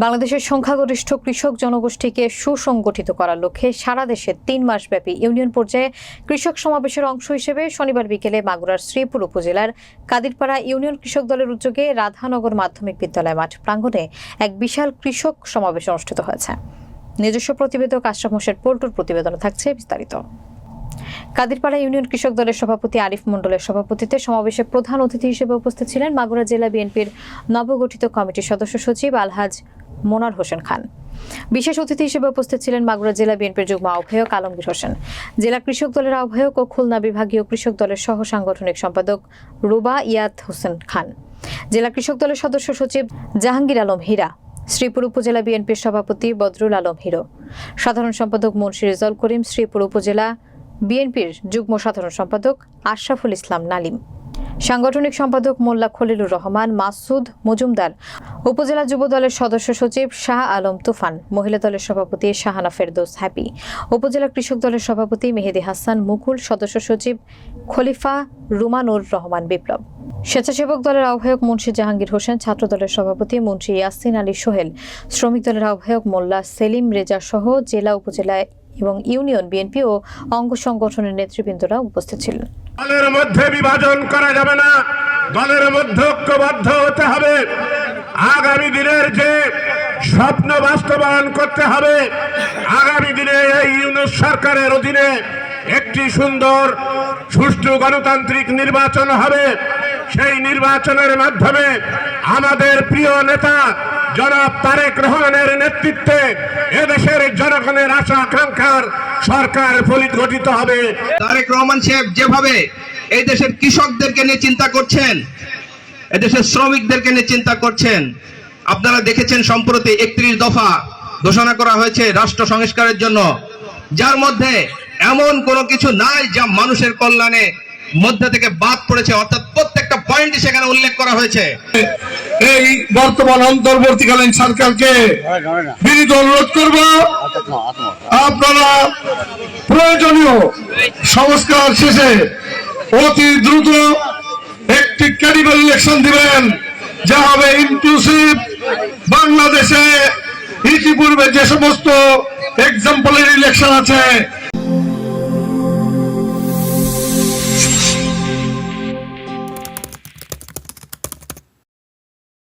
বাংলাদেশের সংখ্যাগরিষ্ঠ কৃষক জনগোষ্ঠীকে সুসংগঠিত করার লক্ষ্যে সারা দেশে তিন মাসব্যাপী ইউনিয়ন পর্যায়ে কৃষক সমাবেশের অংশ হিসেবে শনিবার বিকেলে মাগুরার শ্রীপুর উপজেলার কাদিরপাড়া ইউনিয়ন কৃষক দলের উদ্যোগে রাধানগর মাধ্যমিক বিদ্যালয় মাঠ প্রাঙ্গণে এক বিশাল কৃষক সমাবেশ অনুষ্ঠিত হয়েছে। নিজস্ব প্রতিবেদক আশরাফ হোসেন পোল্টুর প্রতিবেদনে থাকছে বিস্তারিত। কাদিরপাড়া ইউনিয়ন কৃষক দলের সভাপতি আরিফ মণ্ডলের সভাপতিত্বে সমাবেশে প্রধান অতিথি হিসেবে উপস্থিত ছিলেন মাগুরা জেলা বিএনপির নবগঠিত কমিটির সদস্য সচিব আলহাজ মোনার হোসেন খান। বিশেষ অতিথি হিসেবে উপস্থিত ছিলেন মাগুরা জেলা বিএনপির যুগ্ম আহ্বায়ক আলমগীর হোসেন। জেলা কৃষক দলের আহ্বায়ক ও খুলনা বিভাগীয় কৃষক দলের সহ সাংগঠনিক সম্পাদক রুবা ইয়াদ হোসেন খান। জেলা কৃষক দলের সদস্য সচিব জাহাঙ্গীর আলম হীরা। শ্রীপুর উপজেলা বিএনপির সভাপতি বদরুল আলম হিরো। সাধারণ সম্পাদক মুন্সি রেজাউল করিম, শ্রীপুর উপজেলা বিএনপির যুগ্ম সাধারণ সম্পাদক আশরাফুল ইসলাম নালিম। সাংগঠনিক সম্পাদক মোল্লা খলিলুর রহমান, মাসুদ মজুমদার, উপজেলা যুব দলের সদস্য সচিব শাহ আলম তুফান, মহিলা দলের সভাপতি শাহানা ফেরদৌস হ্যাপি উপজেলা কৃষক দলের সভাপতি মেহেদি হাসান, মুকুল সদস্য সচিব খলিফা রুমানুর রহমান বিপ্লব। স্বেচ্ছাসেবক দলের আহ্বায়ক মুন্সি জাহাঙ্গীর হোসেন, ছাত্র দলের সভাপতি মুন্সি ইয়াসিন আলী সোহেল, শ্রমিক দলের আহ্বায়ক মোল্লা সেলিম রেজা সহ জেলা উপজেলা এবং ইউনিয়ন বিএনপি ও অঙ্গ সংগঠনের নেতৃবৃন্দরা উপস্থিত ছিলেন। দলের মধ্যে বিভাজন করা যাবে না। দলের মধ্যে ঐক্যবদ্ধ হতে হবে। আগামী দিনের যে স্বপ্ন বাস্তবায়ন করতে হবে, আগামী দিনে এই ইউনুস সরকারের অধীনে একটি সুন্দর, সুষ্ঠু গণতান্ত্রিক নির্বাচন হবে। সেই নির্বাচনের মাধ্যমে আমাদের প্রিয় নেতা জনাব তারেক রহমানের নেতৃত্বে জনগণের আশা আকাঙ্ক্ষার সরকার গঠিত হবে। তারেক রহমান সাহেব যেভাবে এই দেশের কৃষকদেরকে নিয়ে চিন্তা করছেন এদেশের শ্রমিকদেরকে নিয়ে চিন্তা করছেন, আপনারা দেখেছেন সম্প্রতি একত্রিশ দফা ঘোষণা করা হয়েছে রাষ্ট্র সংস্কারের জন্য। যার মধ্যে এমন কোনো কিছু নাই যা মানুষের কল্যাণে মধ্যে থেকে বাদ পড়েছে, অর্থাৎ প্রত্যেকটা পয়েন্টই সেখানে উল্লেখ করা হয়েছে। এই বর্তমান অন্তর্বর্তীকালীন সরকারকে বিনীত অনুরোধ করব। আপনারা প্রয়োজনীয় সংস্কার শেষে অতি দ্রুত একটি ক্যাডিবল ইলেকশন দিবেন। যা হবে ইনক্লুসিভ বাংলাদেশে। ইতিপূর্বে যে সমস্ত এক্সাম্পলের ইলেকশন আছে